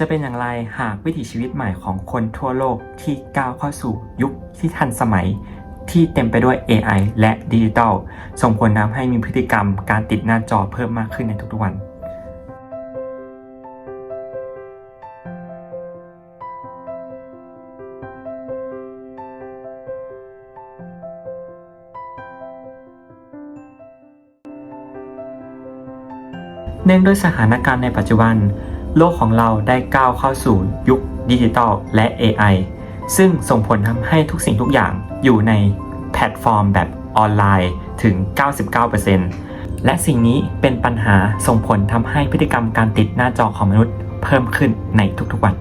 จะเป็นอย่างไรหากวิถีชีวิตใหม่ของคนทั่วโลกที่ก้าวเข้าสู่ยุคที่ทันสมัย ที่เต็มไปด้วย AI และดิจิทัลส่งผลทำให้มีพฤติกรรมการติดหน้าจอเพิ่มมากขึ้นในทุกๆวันเนื่องด้วยสถานการณ์ในปัจจุบัน โลกของเราได้ก้าวเข้าสู่ยุคดิจิทัลและ AI ซึ่งส่งผลทำให้ทุกสิ่งทุกอย่างอยู่ในแพลตฟอร์มแบบออนไลน์ถึง 99%และสิ่งนี้เป็นปัญหาส่งผลทำให้พฤติกรรมการติดหน้าจอของมนุษย์เพิ่มขึ้นในทุกๆวัน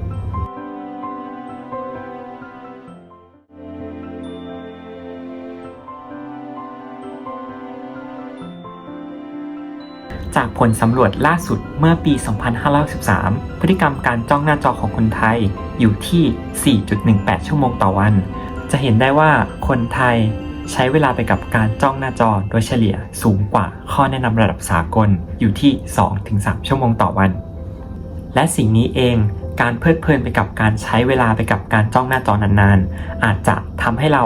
จากผลสำรวจล่าสุดเมื่อปี 2513 พฤติกรรมการจ้องหน้าจอของคนไทยอยู่ที่ 4.18 ชั่วโมงต่อวัน จะเห็นได้ว่าคนไทยใช้เวลาไปกับการจ้องหน้าจอโดยเฉลี่ยสูงกว่าข้อแนะนำระดับสากลอยู่ที่ 2-3 ชั่วโมงต่อวัน และสิ่งนี้เองการเพลิดเพลินไปกับการใช้เวลาไปกับการจ้องหน้าจอนานๆ อาจจะทำให้เรา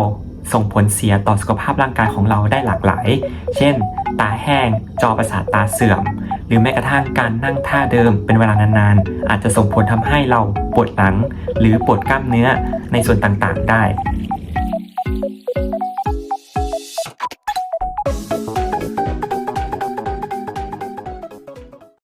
ส่งผลเสียต่อสุขภาพร่างกายของเราได้หลากหลาย เช่น ตาแห้ง จอประสาทตาเสื่อม หรือแม้กระทั่งการนั่งท่าเดิมเป็นเวลานานๆ อาจจะส่งผลทำให้เราปวดหลัง หรือปวดกล้ามเนื้อในส่วนต่างๆ ได้